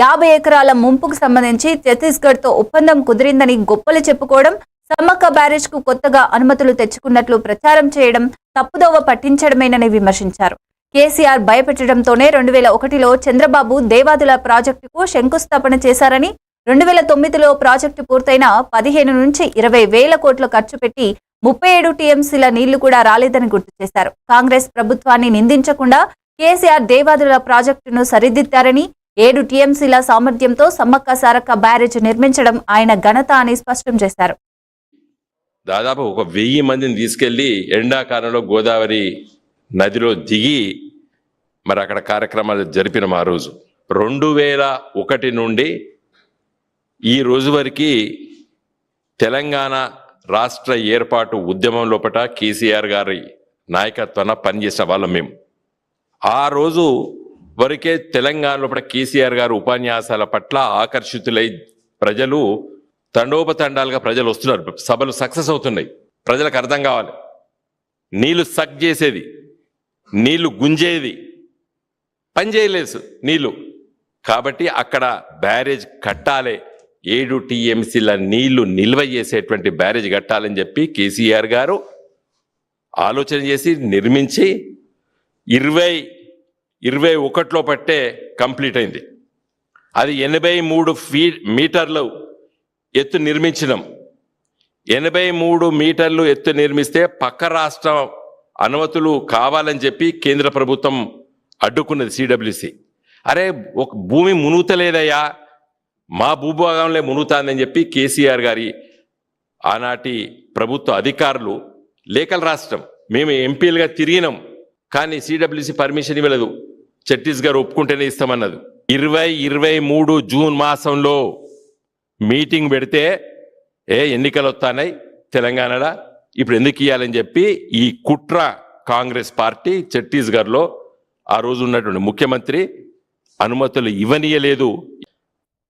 యాభై ఎకరాల ముంపుకు సంబంధించి ఛత్తీస్గఢ్తో ఒప్పందం కుదిరిందని గొప్పలు చెప్పుకోవడం సమ్మక్క బ్యారేజ్కు కొత్తగా అనుమతులు తెచ్చుకున్నట్లు ప్రచారం చేయడం తప్పుదోవ పట్టించడమేనని విమర్శించారు. కేసీఆర్ భయపెట్టడంతోనే రెండు వేల ఒకటిలో చంద్రబాబు దేవాదుల ప్రాజెక్టుకు శంకుస్థాపన చేశారని రెండు వేల తొమ్మిదిలో ప్రాజెక్టు పూర్తయిన పదిహేను నుంచి ఇరవై వేల కోట్లు ఖర్చు పెట్టి ముప్పై ఏడు టీఎంసీల నీళ్ళు కూడా రాలేదని గుర్తు చేశారు. కాంగ్రెస్ ప్రభుత్వాన్ని నిందించకుండా కేసీఆర్ దేవాదుల ప్రాజెక్టును సరిదిద్దారని ఏడు టీఎంసీల సామర్థ్యంతో సమ్మక్క సారక్క బ్యారేజ్ నిర్మించడం ఆయన ఘనత అని స్పష్టం చేశారు. దాదాపు ఒక వెయ్యి మందిని తీసుకెళ్ళి ఎండాకాలంలో గోదావరి నదిలో దిగి మరి అక్కడ కార్యక్రమాలు జరిపిన ఆ రోజు. రెండు వేల ఒకటి నుండి ఈ రోజు వరకు తెలంగాణ రాష్ట్ర ఏర్పాటు ఉద్యమం లోపల కేసీఆర్ గారి నాయకత్వాన పనిచేసిన వాళ్ళం మేము. ఆ రోజు వరకే తెలంగాణ లోపల కేసీఆర్ గారు ఉపన్యాసాల పట్ల ఆకర్షితులై ప్రజలు తండోపతండాలుగా ప్రజలు వస్తున్నారు. సభలు సక్సెస్ అవుతున్నాయి. ప్రజలకు అర్థం కావాలి. నీళ్ళు సక్ చేసేది. నీళ్ళు గుంజేది. పనిచేయలేదు నీళ్ళు. కాబట్టి అక్కడ బ్యారేజ్ కట్టాలి. ఏడు టీఎంసీల నీళ్ళు నిల్వ చేసేటువంటి బ్యారేజ్ కట్టాలని చెప్పి కేసీఆర్ గారు ఆలోచన చేసి నిర్మించి ఇరవై ఇరవై ఒకటిలో పట్టే కంప్లీట్ అయింది. అది ఎనభై మూడు ఫీ మీటర్లు ఎత్తు నిర్మించినాం. ఎనభై మూడు మీటర్లు ఎత్తు నిర్మిస్తే పక్క రాష్ట్రం అనుమతులు కావాలని చెప్పి కేంద్ర ప్రభుత్వం అడ్డుకున్నది సిడబ్ల్యూసి. అరే ఒక భూమి మునుగుతలేదయ్యా మా భూభాగంలో మునుగుతాందని చెప్పి కేసీఆర్ గారి ఆనాటి ప్రభుత్వ అధికారులు లేఖలు రాష్ట్రం మేము ఎంపీలుగా తిరిగినాం కానీ సిడబ్ల్యూసి పర్మిషన్ ఇవ్వలేదు. ఛత్తీస్గఢ్ ఒప్పుకుంటేనే ఇస్తామన్నది. ఇరవై ఇరవై మూడు జూన్ మాసంలో మీటింగ్ పెడితే ఏ ఎన్నికలు వస్తానాయి తెలంగాణలో? ఇప్పుడు ఎందుకు ఇవ్వాలని చెప్పి ఈ కుట్ర కాంగ్రెస్ పార్టీ ఛత్తీస్గఢ్లో ఆ రోజు ఉన్నటువంటి ముఖ్యమంత్రి అనుమతులు ఇవ్వనీయలేదు.